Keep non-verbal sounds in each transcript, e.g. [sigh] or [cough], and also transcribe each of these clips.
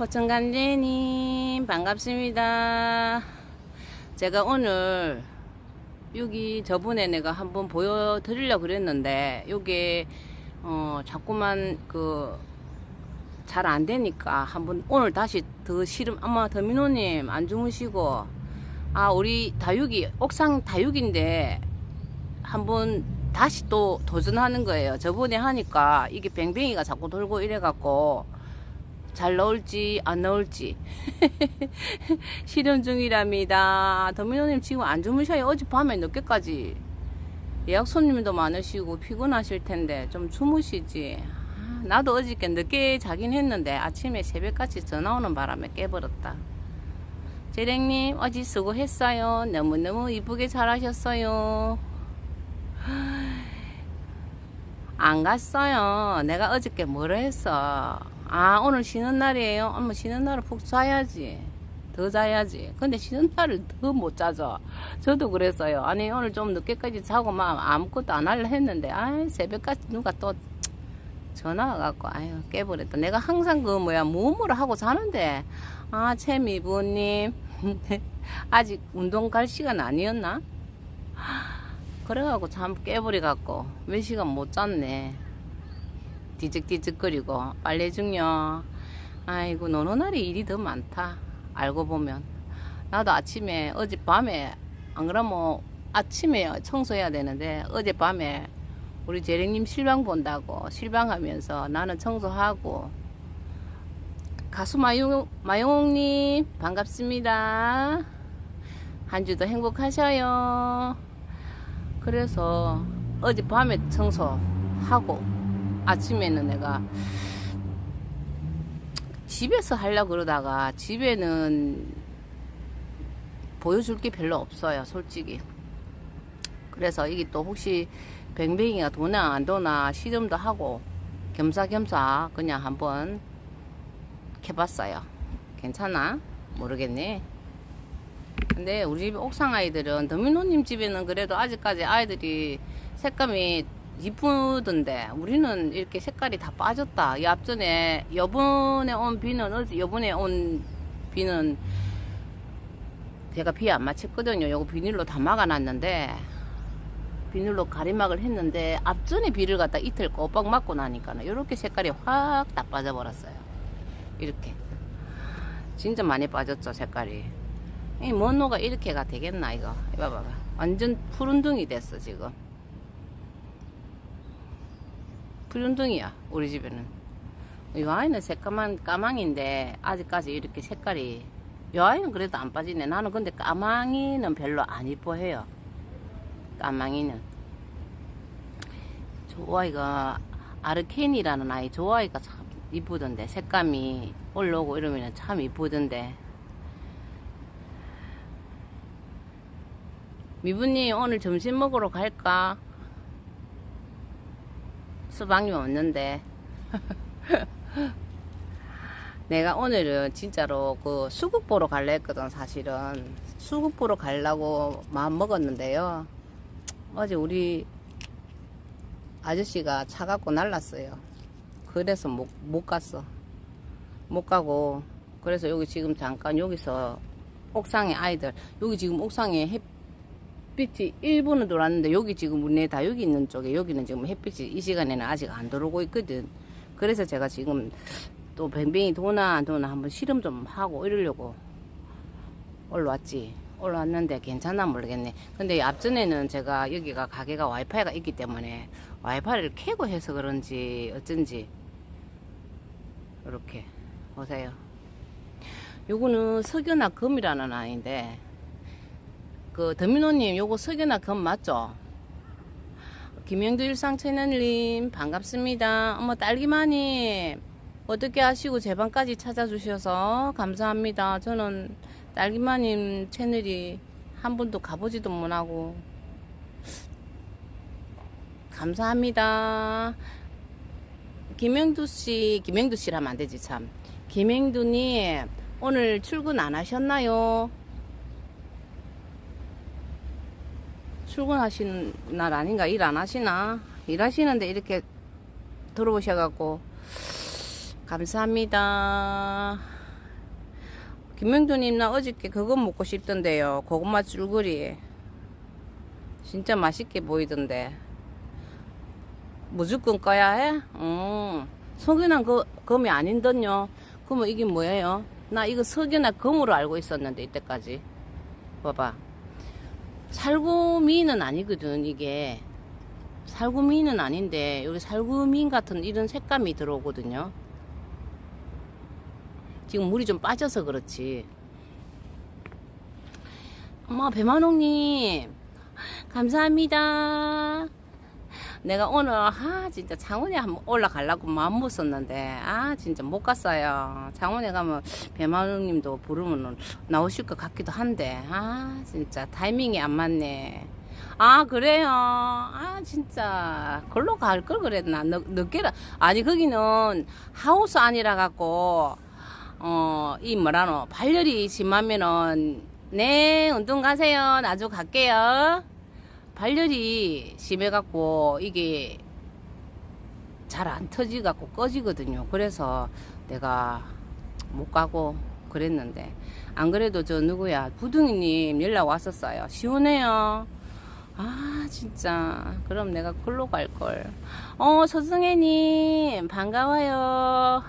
포천간제님 반갑습니다. 제가 오늘 여기 저번에 내가 한번 보여드리려고 그랬는데 요게 어 자꾸만 그 잘 안 되니까 한번 오늘 다시 더 실험 아마 더민호님 안 주무시고 아 우리 다육이 옥상 다육인데 한번 다시 또 도전하는 거예요. 저번에 하니까 이게 뱅뱅이가 자꾸 돌고 이래 갖고 잘 넣을지 안 넣을지 [laughs] 실험 중이랍니다. 더민호님 지금 안 주무셔요. 어젯밤에 늦게까지 예약 손님도 많으시고 피곤하실 텐데 좀 주무시지. 아, 나도 어저께 늦게 자긴 했는데 아침에 새벽같이 전화 오는 바람에 깨버렸다. 재랭님 어제 수고했어요. 너무너무 이쁘게 잘하셨어요. 안 갔어요. 내가 어저께 뭐라 했어. 아, 오늘 쉬는 날이에요. 엄마 쉬는 날은 푹 자야지. 더 자야지. 근데 쉬는 날을 더 못 자죠. 저도 그랬어요. 아니, 오늘 좀 늦게까지 자고 막 아무것도 안 하려 했는데, 아 새벽까지 누가 또 전화가 갖고, 아유, 깨버렸다. 내가 항상 그 뭐야, 무음으로 하고 자는데, 아, 채미부님. [laughs] 아직 운동 갈 시간 아니었나? [gasps] 그래갖고 잠 깨버려 갖고 몇 시간 못 잤네. 뒤적뒤적거리고 빨래 중요. 아이고 노노날이 일이 더 많다. 알고 보면 나도 아침에 어젯밤에 안 그러면 아침에 청소해야 되는데 어젯밤에 우리 재령님 실방 본다고 실방하면서 나는 청소하고 가수 마용 마용님 반갑습니다. 한 주도 행복하셔요. 그래서 어젯밤에 청소하고 아침에는 내가 집에서 하려고 그러다가 집에는 보여줄 게 별로 없어요 솔직히. 그래서 이게 또 혹시 뱅뱅이가 도나 안 도나 시름도 하고 겸사겸사 그냥 한번 해봤어요. 괜찮아? 모르겠네. 근데 우리 집 옥상 아이들은 더민호님 집에는 그래도 아직까지 아이들이 색감이 이쁘던데 우리는 이렇게 색깔이 다 빠졌다. 이 앞전에 여번에 온 비는 어제 여번에 온 비는 제가 비 안 맞췄거든요. 요거 비닐로 다 막아놨는데 비닐로 가리막을 했는데 앞전에 비를 갖다 이틀 꼬박 맞고 나니까 이렇게 색깔이 확 다 빠져버렸어요. 이렇게 진짜 많이 빠졌죠 색깔이. 이 먼노가 이렇게가 되겠나 이거 이봐 봐봐 완전 푸른둥이 됐어 지금 푸른둥이야 우리 집에는. 이 아이는 새까만 까망인데 아직까지 이렇게 색깔이 이 아이는 그래도 안 빠지네. 나는 근데 까망이는 별로 안 이뻐해요. 까망이는. 저 아이가 아르케인이라는 아이 저 아이가 참 이쁘던데 색감이 올라오고 이러면 참 이쁘던데. 미부님 오늘 점심 먹으러 갈까? 수박님 없는데. [laughs] 내가 오늘은 진짜로 그 수국 보러 갈래 했거든 사실은. 수국 보러 가려고 마음 먹었는데요. 어제 우리 아저씨가 차 갖고 날랐어요. 그래서 못, 못 갔어. 못 가고. 그래서 여기 지금 잠깐 여기서 옥상에 아이들 여기 지금 옥상에 햇 햇빛이 1분은 돌았는데 여기 지금 우리 다 여기 있는 쪽에 여기는 지금 햇빛이 이 시간에는 아직 안 들어오고 있거든. 그래서 제가 지금 또 뱅뱅이 도나 안 도나 한번 실험 좀 하고 이러려고 올라왔지. 올라왔는데 괜찮나 모르겠네. 근데 앞전에는 제가 여기가 가게가 와이파이가 있기 때문에 와이파이를 켜고 해서 그런지 어쩐지 이렇게 보세요. 요거는 석유나 금이라는 아이인데 그 더민호님 요거 석유나 검 맞죠? 김영두 일상 채널님 반갑습니다. 어머 딸기마님 어떻게 하시고 제 방까지 찾아주셔서 감사합니다. 저는 딸기마님 채널이 한 번도 가보지도 못하고 감사합니다. 김영두 씨, 김영두 씨라면 안 되지 참. 김영두님 오늘 출근 안 하셨나요? 출근하시는 날 아닌가? 일 안 하시나? 일하시는데 이렇게 들어오셔갖고, 감사합니다. 김명두님 나 어저께 그거 먹고 싶던데요. 고구마 줄거리. 진짜 맛있게 보이던데. 무조건 꺼야 해? 음. 석연한 그, 검이 아닌던요. 그러면 이게 뭐예요? 나 이거 석연한 검으로 알고 있었는데 이때까지. 봐봐. 살구미는 아니거든 이게. 살구미는 아닌데 여기 살구미 같은 이런 색감이 들어오거든요. 지금 물이 좀 빠져서 그렇지. 어머 배만홍님 감사합니다. 내가 오늘 아 진짜 창원에 한번 올라가려고 마음 먹었는데 아 진짜 못 갔어요. 창원에 가면 배만홍님도 부르면 나오실 것 같기도 한데 아 진짜 타이밍이 안 맞네. 아 그래요. 아 진짜 걸로 갈 걸 그랬나 늦, 늦게라 아니 거기는 하우스 아니라 갖고 어 이 뭐라노 발열이 심하면은 네 운동 가세요. 나중 갈게요. 발열이 심해갖고 이게 잘 안 터지갖고 꺼지거든요. 그래서 내가 못 가고 그랬는데 안 그래도 저 누구야 부둥이님 연락 왔었어요. 시원해요. 아 진짜 그럼 내가 글로 갈걸. 어 서승혜님 반가워요.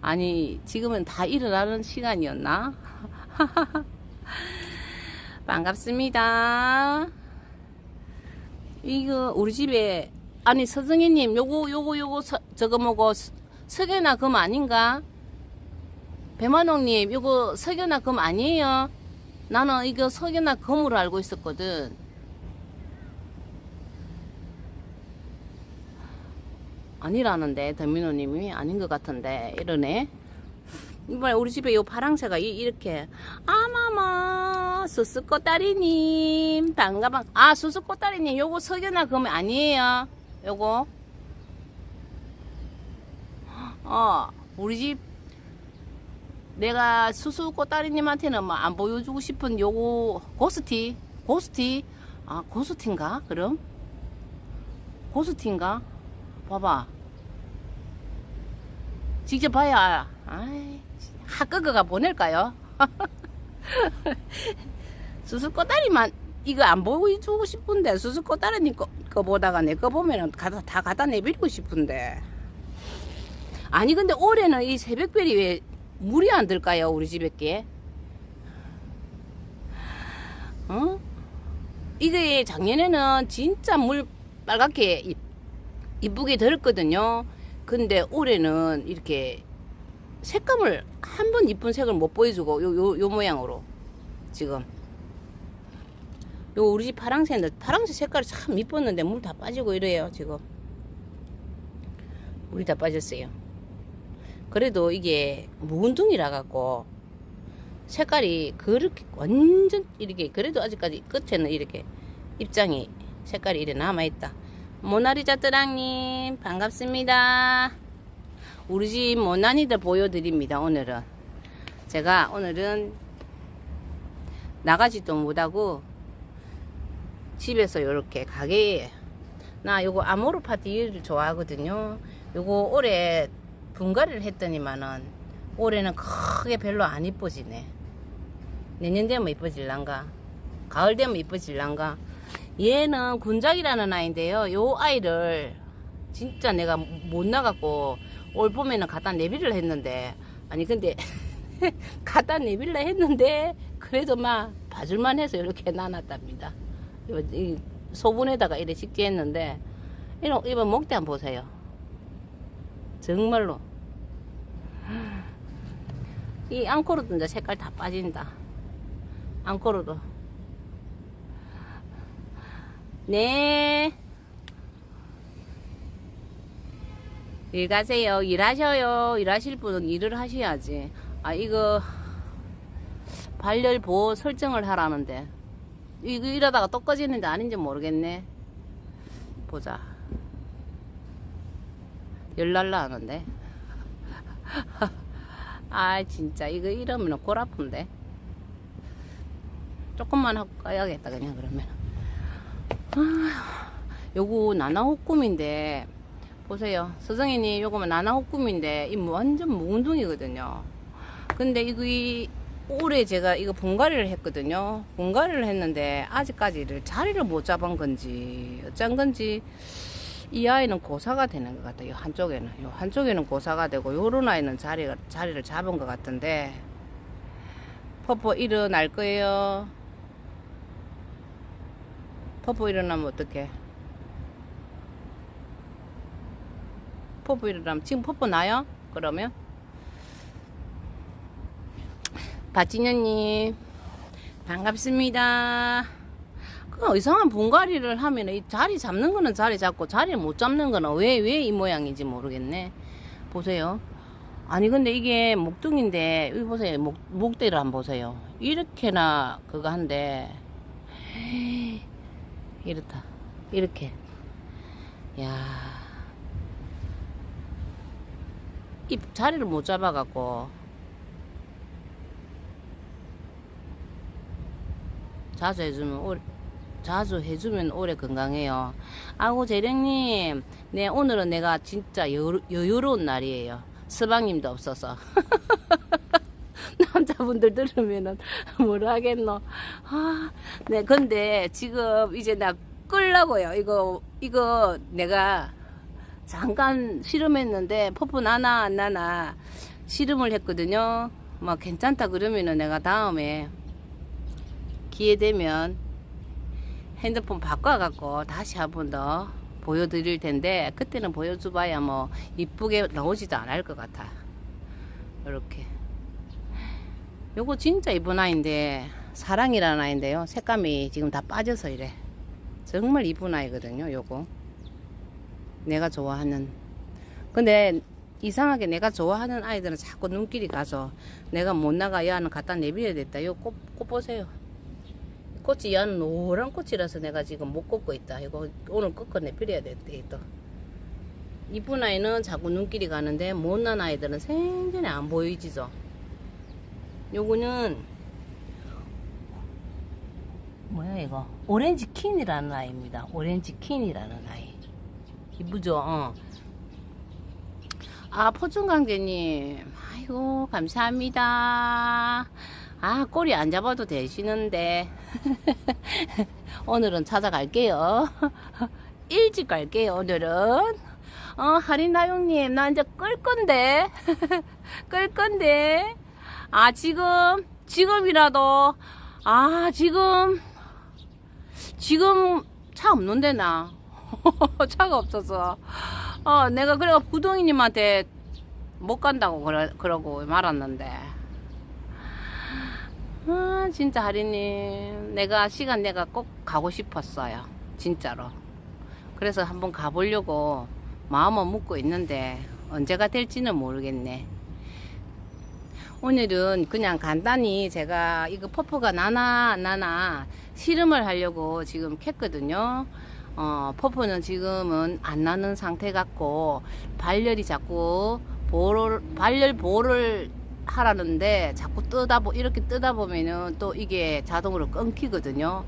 아니 지금은 다 일어나는 시간이었나? [laughs] 반갑습니다. 이거 우리 집에 아니 서승희님 요거 요거 요거 서, 저거 뭐고 서- 석연아 금 아닌가? 배만홍님 요거 석연아 금 아니에요? 나는 이거 석연아 금으로 알고 있었거든. 아니라는데 더민호님이 아닌 것 같은데 이러네. 이번에 우리 집에 요 파랑새가 이, 이렇게 아마마 수수꽃다리님 반가방. 아 수수꽃다리님 요거 석연아 그럼 아니에요. 요거. 어 우리 집 내가 수수꽃다리님한테는 뭐 안 보여주고 싶은 요거 고스티 고스티? 아 고스티인가 그럼? 고스티인가? 봐봐. 직접 봐야 아이 하끄그가 보낼까요? [laughs] 수수꽃다리만 이거 안 보여주고 싶은데 수수꽃다리님 거, 거 보다가 내 거 보면은 가다, 다 갖다 내버리고 싶은데. 아니 근데 올해는 이 새벽별이 왜 물이 안 들까요 우리 집에 게? 어? 이게 작년에는 진짜 물 빨갛게 이- 이쁘게 들었거든요. 근데 올해는 이렇게 색감을 한 번 이쁜 색을 못 보여주고 요, 요, 요 모양으로 지금 요 우리 집 파랑새는 파랑새 색깔이 참 이뻤는데 물 다 빠지고 이래요 지금. 물이 다 빠졌어요. 그래도 이게 무운둥이라 갖고 색깔이 그렇게 완전 이렇게 그래도 아직까지 끝에는 이렇게 입장이 색깔이 이래 남아있다. 모나리자 뜨랑님 반갑습니다. 우리 집 모나니들 보여드립니다 오늘은. 제가 오늘은 나가지도 못하고 집에서 이렇게 가게에 나 요거 아모르 파티를 좋아하거든요. 요거 올해 분갈이를 했더니만은 올해는 크게 별로 안 이뻐지네. 내년 되면 이뻐질란가? 가을 되면 이뻐질란가? 얘는 군작이라는 아이인데요. 요 아이를 진짜 내가 못 나갔고 올 봄에는 갖다 내비를 했는데 아니 근데 [laughs] 갖다 내빌라 했는데 그래도 막 봐줄만 해서 이렇게 나눴답니다 이 소분에다가 이래 식재했는데 이런 이번 목대 한번 보세요 정말로 이 앙코르도 이제 색깔 다 빠진다 앙코르도 네 일 가세요. 일하셔요. 일하실 분은 일을 하셔야지. 아, 이거, 발열 보호 설정을 하라는데. 이거 이러다가 또 꺼지는데 아닌지 모르겠네. 보자. 열날라 하는데. [laughs] 아, 진짜. 이거 이러면 골 아픈데. 조금만 하고 까야겠다, 그냥 그러면. 아, 요거 나나호꿈인데. 보세요. 서정이님 요거면 나나호꿈인데 이 완전 몽둥이거든요. 근데 이거 이 올해 제가 이거 분갈이를 했거든요. 분갈이를 했는데 아직까지를 자리를 못 잡은 건지 어쩐 건지 이 아이는 고사가 되는 것 같아요. 한쪽에는 요 한쪽에는 고사가 되고 요런 아이는 자리가 자리를 잡은 것 같은데 퍼퍼 일어날 거예요. 퍼퍼 일어나면 어떡해? 퍼퍼 일어나면 지금 퍼퍼 나요? 그러면 박진현님 반갑습니다. 그 이상한 분갈이를 하면 이 자리 잡는 거는 자리 잡고 자리를 못 잡는 거는 왜 왜 이 모양인지 모르겠네. 보세요. 아니 근데 이게 목둥인데 여기 보세요. 목 목대를 한번 보세요. 이렇게나 그거 한데 [gasps] 이렇다. 이렇게. 야. 이 자리를 못 잡아 갖고 자주 해주면 오래, 자주 해주면 오래 건강해요. 아고 재령님, 네 오늘은 내가 진짜 여유, 여유로운 날이에요. 스방님도 없어서. [laughs] 남자분들 들으면은 뭐라 하겠노. 아, 네 근데 지금 이제 나 끌라고요. 이거 이거 내가 잠깐 실험했는데 퍼프 나나 안 나나 실험을 했거든요. 뭐 괜찮다 그러면은 내가 다음에 기회 되면 핸드폰 바꿔갖고 다시 한 번 더 보여드릴 텐데 그때는 보여줘봐야 뭐 이쁘게 나오지도 않을 것 같아. 이렇게. 요거 진짜 이쁜 아이인데 사랑이라는 아이인데요. 색감이 지금 다 빠져서 이래. 정말 이쁜 아이거든요. 요거. 내가 좋아하는. 근데 이상하게 내가 좋아하는 아이들은 자꾸 눈길이 가서 내가 못 나가 야 하는 갖다 내비려야 됐다. 요 꽃, 꽃 보세요. 꽃이 연 노란 꽃이라서 내가 지금 못 꽂고 있다. 이거 오늘 꺾어 내버려야 됐대 또. 이쁜 아이는 자꾸 눈길이 가는데 못난 아이들은 생전에 안 보이지죠. 요거는 뭐야 이거 오렌지 킨이라는 아이입니다. 오렌지 킨이라는 아이. 이쁘죠? 어. 아 포춘강제님 아이고 감사합니다. 아 꼬리 안 잡아도 되시는데. [laughs] 오늘은 찾아갈게요. [laughs] 일찍 갈게요 오늘은. 어 할인다용님 나 이제 끌 건데. [laughs] 끌 건데. 아 지금 지금이라도. 아 지금 지금 차 없는데 나. 차가 없어서. 어 내가 그래가 부동이님한테 못 간다고 그러, 그러고 말았는데 아 진짜 하리님. 내가 시간 내가 꼭 가고 싶었어요. 진짜로. 그래서 한번 가보려고 마음은 먹고 있는데 언제가 될지는 모르겠네. 오늘은 그냥 간단히 제가 이거 퍼프가 나나 안 나나 실험을 하려고 지금 캤거든요. 어, 퍼프는 지금은 안 나는 상태 같고 발열이 자꾸 보를 발열 보를 하라는데 자꾸 뜨다 보 이렇게 뜨다 보면은 또 이게 자동으로 끊기거든요.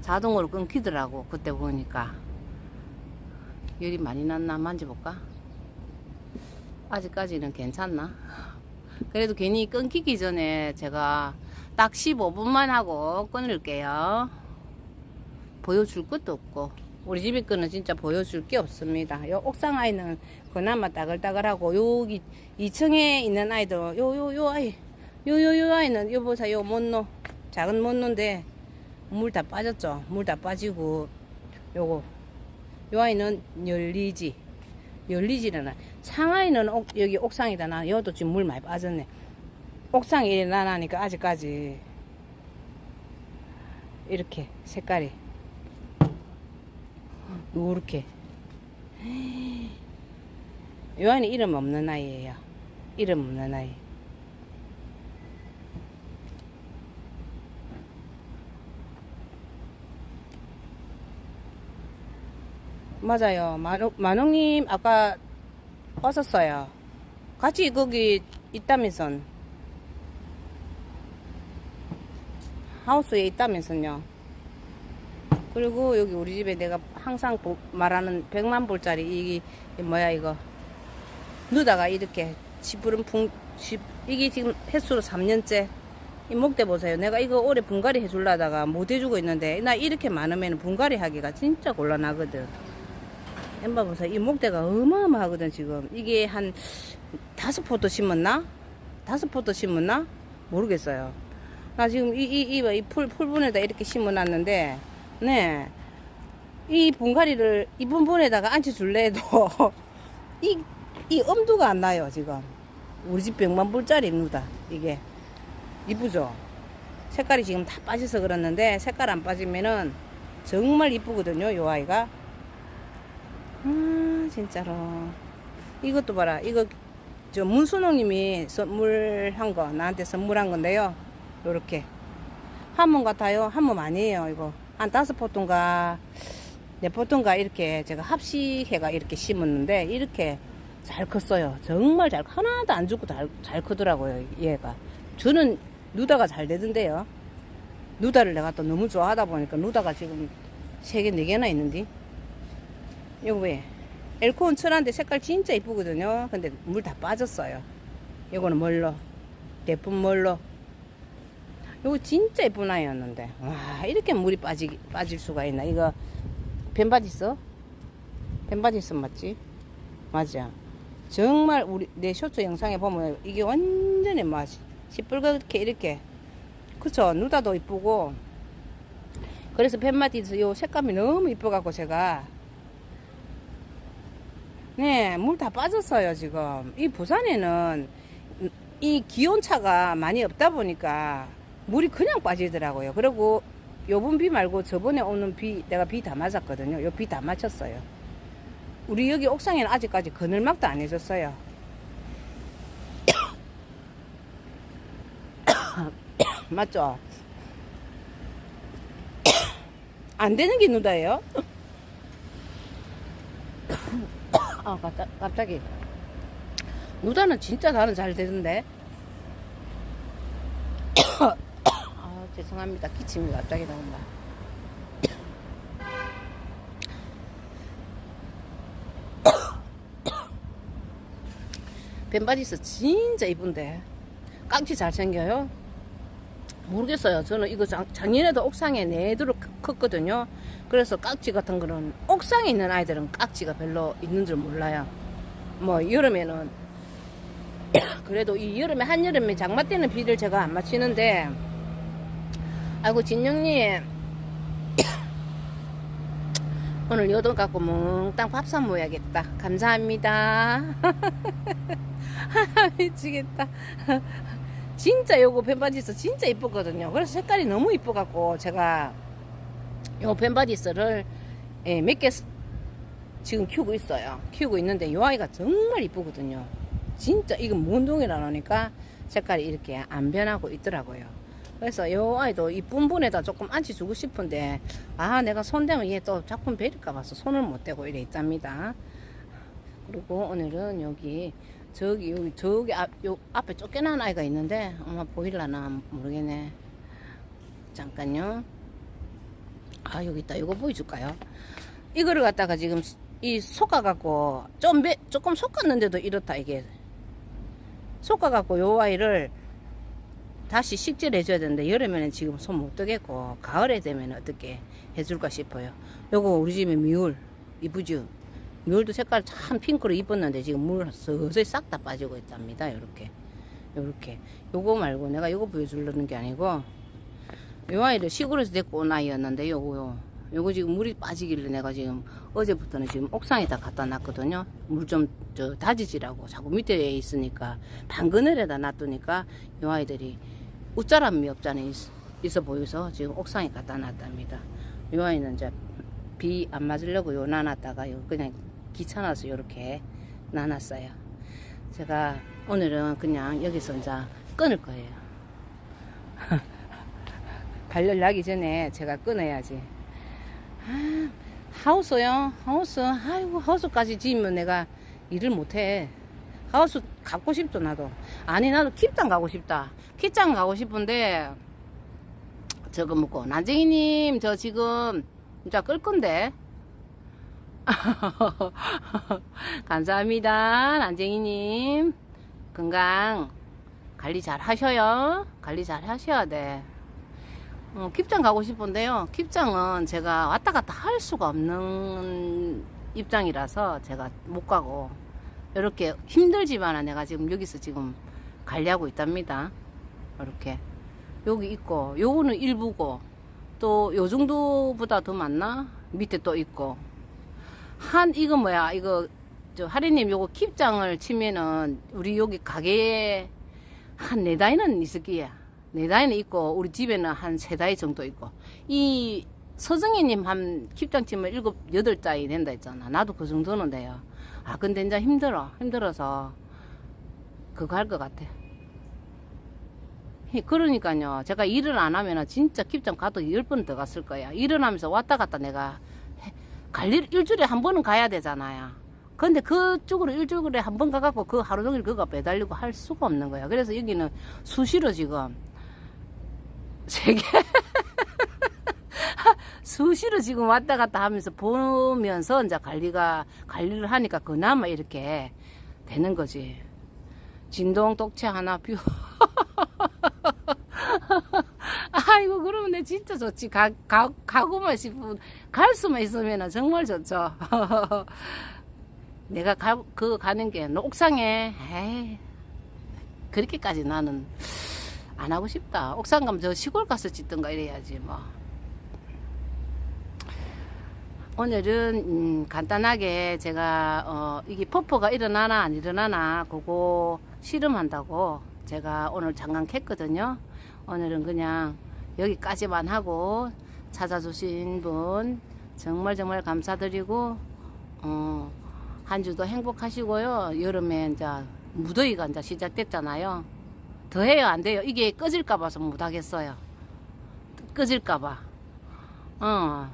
자동으로 끊기더라고 그때 보니까 열이 많이 났나 만져볼까? 아직까지는 괜찮나? 그래도 괜히 끊기기 전에 제가 딱 15분만 하고 끊을게요. 보여줄 것도 없고 우리 집에 거는 진짜 보여줄 게 없습니다. 요 옥상 아이는 그나마 따글따글하고 여기 2층에 있는 아이들 요 요 요 아이 요 요 요 아이는 요 보사 요 못노 작은 못노인데 물 다 빠졌죠. 물 다 빠지고 요거 요 아이는 열리지 열리지는 않아. 상하이는 옥, 여기 옥상이다. 나 여도 지금 물 많이 빠졌네. 옥상에 나나니까 아직까지 이렇게 색깔이 요렇게 요 아이는 이름 없는 아이예요. 이름 없는 아이. 맞아요. 만옥, 만옥님 아까 왔었어요. 같이 거기 있다면서. 하우스에 있다면서요. 그리고 여기 우리 집에 내가 항상 보- 말하는 100만 볼짜리 이게 이 뭐야 이거. 누다가 이렇게 지푸른 풍, 지, 이게 지금 횟수로 3년째 이 목대 보세요. 내가 이거 올해 분갈이 해주려다가 못 해주고 있는데 나 이렇게 많으면 분갈이 하기가 진짜 곤란하거든. 엠바 보세요. 이 목대가 어마어마하거든 지금. 이게 한 다섯 포트 심었나? 다섯 포트 심었나? 모르겠어요. 나 지금 이이 이 풀 풀분에다 이렇게 심어놨는데 네. 이 분갈이를 이 분분에다가 앉혀줄래 해도 [laughs] 이, 이 엄두가 안 나요 지금. 우리 집 100만 불짜리 누다 이게. 이쁘죠? 색깔이 지금 다 빠져서 그렇는데 색깔 안 빠지면은 정말 이쁘거든요 요 아이가. 음 진짜로. 이것도 봐라. 이거 저 문순홍님이 선물한 거 나한테 선물한 건데요. 요렇게. 한몸 같아요. 한몸 아니에요 이거. 한 다섯 포통가 네 포통가 이렇게 제가 합식해가 이렇게 심었는데 이렇게 잘 컸어요. 정말 잘 하나도 안 죽고 잘, 잘 크더라고요 얘가. 저는 누다가 잘 되던데요. 누다를 내가 또 너무 좋아하다 보니까 누다가 지금 세 개 네 개나 있는데. 요거 왜 엘코온 천한데 색깔 진짜 이쁘거든요. 근데 물 다 빠졌어요. 요거는 뭘로? 대품 뭘로? 요거 진짜 예쁜 아이였는데. 와 이렇게 물이 빠지, 빠질 수가 있나? 이거 벤바디스 벤바디스 맞지? 맞아 정말 우리 내 쇼츠 영상에 보면 이게 완전히 맛 시뻘겋게 이렇게 그쵸 누다도 이쁘고 그래서 벤바디스 요 색감이 너무 이뻐갖고 제가 네, 물 다 빠졌어요, 지금. 이 부산에는 이 기온차가 많이 없다 보니까 물이 그냥 빠지더라고요. 그리고 요번 비 말고 저번에 오는 비, 내가 비 다 맞았거든요. 요 비 다 맞췄어요. 우리 여기 옥상에는 아직까지 그늘막도 안 해줬어요. [coughs] 맞죠? [coughs] 안 되는 게 누다예요? [coughs] 아, 갑자, 갑자기. 누다는 진짜 나는 잘 되던데. 아, 죄송합니다. 기침이 갑자기 나온다. 벤바디스 진짜 이쁜데. 깡치 잘생겨요. 모르겠어요. 저는 이거 작, 작년에도 옥상에 내도록 컸거든요. 그래서 깍지 같은 거는 옥상에 있는 아이들은 깍지가 별로 있는 줄 몰라요. 뭐 여름에는 [coughs] 그래도 이 여름에 한여름에 장마 때는 비를 제가 안 맞히는데 아이고 진영님 [coughs] 오늘 요돈 갖고 몽땅 밥사 모야겠다. 감사합니다. [laughs] [laughs] 미치겠다. [laughs] 진짜 요거 펜바디스 진짜 이쁘거든요. 그래서 색깔이 너무 이뻐갖고 제가 요 펜바디스를 예, 몇개 지금 키우고 있어요. 키우고 있는데 요 아이가 정말 이쁘거든요. 진짜 이건 문동이라니까 색깔이 이렇게 안 변하고 있더라고요. 그래서 요 아이도 이쁜 분에다 조금 앉혀주고 싶은데 아 내가 손대면 얘 또 작품 베릴까 봐서 손을 못 대고 이래 있답니다. 그리고 오늘은 여기 저기 여기 저기 앞, 요 앞에 쫓겨난 아이가 있는데 아마 보일라나 모르겠네. 잠깐요. 아 여기 있다. 이거 보여줄까요? 이거를 갖다가 지금 이 솎아갖고 좀 매, 조금 솎았는데도 이렇다 이게 솎아갖고 요 아이를 다시 식재를 해줘야 되는데 여름에는 지금 손 못 뜨겠고 가을에 되면 어떻게 해줄까 싶어요. 요거 우리 집에 미울 이쁘죠? 미울도 색깔 참 핑크로 이뻤는데 지금 물 서서히 싹 다 빠지고 있답니다. 요렇게 요렇게 요거 말고 내가 요거 보여주려는 게 아니고 요 아이를 시골에서 데리고 온 아이였는데 요거요 요거 지금 물이 빠지길래 내가 지금 어제부터는 지금 옥상에다 갖다 놨거든요. 물 좀 저 다지지라고 자꾸 밑에 있으니까 방그늘에다 놔두니까 요 아이들이 웃자람이 없잖아요. 있- 있어 보여서 지금 옥상에 갖다 놨답니다. 요 아이는 이제 비 안 맞으려고 요 놔놨다가 요 그냥 귀찮아서 요렇게 놔놨어요. 제가 오늘은 그냥 여기서 이제 끊을 거예요. [laughs] 발열 나기 전에 제가 끊어야지. 아, 하우스요? 하우스. 아이고, 하우스까지 지으면 내가 일을 못해. 하우스 갖고 싶죠, 나도. 아니, 나도 킵장 가고 싶다. 킵장 가고 싶은데, 저거 먹고, 난쟁이님, 저 지금, 진짜 끌 건데. [laughs] 감사합니다, 난쟁이님. 건강 관리 잘 하셔요. 관리 잘 하셔야 돼. 어, 킵장 가고 싶은데요. 킵장은 제가 왔다 갔다 할 수가 없는 입장이라서 제가 못 가고 이렇게 힘들지만 내가 지금 여기서 지금 관리하고 있답니다. 이렇게 여기 있고 요거는 일부고 또 요 정도보다 더 많나? 밑에 또 있고 한 이거 뭐야 이거 저 하리님 요거 킵장을 치면은 우리 여기 가게에 한 네 다이는 있을 게야. 네 다이는 있고 우리 집에는 한 세 다이 정도 있고 이 서정희님 한 킵장 치면 일곱 여덟 다이 된다 했잖아. 나도 그 정도는 돼요. 아 근데 이제 힘들어 힘들어서 그거 할 것 같아. 히, 그러니까요. 제가 일을 안 하면은 진짜 킵장 가도 열 번 더 갔을 거야. 일을 하면서 왔다 갔다 내가 해- 관리를 일주일에 한 번은 가야 되잖아요. 근데 그쪽으로 일주일에 한 번 가갖고 그 하루 종일 그거 매달리고 할 수가 없는 거야. 그래서 여기는 수시로 지금 세 개. [laughs] 수시로 지금 왔다 갔다 하면서 보면서 이제 관리가, 관리를 하니까 그나마 이렇게 되는 거지. 진동 똑채 하나 뷰. [laughs] 아이고, 그러면 내 진짜 좋지. 가, 가, 가고만 싶은, 갈 수만 있으면 정말 좋죠. [laughs] 내가 가, 그 가는 게 옥상에, 에이, 그렇게까지 나는 안 하고 싶다. 옥상 가면 저 시골 가서 짓든가 이래야지, 뭐. 오늘은 음, 간단하게 제가 어, 이게 퍼퍼가 일어나나 안 일어나나 그거 실험한다고 제가 오늘 잠깐 캤거든요. 오늘은 그냥 여기까지만 하고 찾아주신 분 정말 정말 감사드리고 어, 한 주도 행복하시고요. 여름에 이제 무더위가 이제 시작됐잖아요. 더 해요 안 돼요. 이게 꺼질까 봐서 못 하겠어요. 꺼질까 봐. 어.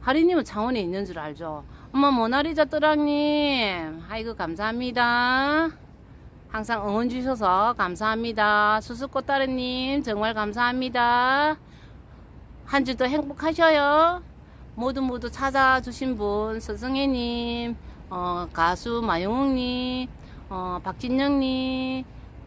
하리님은 창원에 있는 줄 알죠? 엄마 모나리자 뜨랑님, 아이고 감사합니다. 항상 응원 주셔서 감사합니다. 수수꽃다리님 정말 감사합니다. 한 주도 행복하셔요. 모두 모두 찾아주신 분 서승혜님, 어, 가수 마용욱님, 어, 박진영님,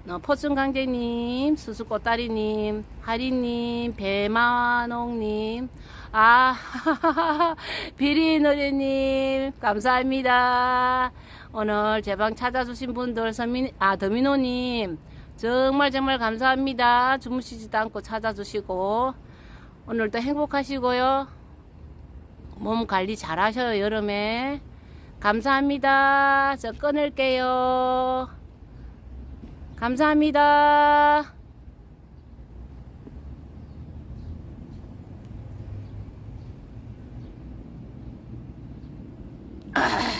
어, 포춘강제님, 수수꽃다리님, 하리님, 배만옥님, 아, [laughs] 비리노래님, 감사합니다. 오늘 제 방 찾아주신 분들, 서민, 아, 더미노님, 정말 정말 감사합니다. 주무시지도 않고 찾아주시고, 오늘도 행복하시고요. 몸 관리 잘 하셔요, 여름에. 감사합니다. 저 끊을게요. 감사합니다. 아.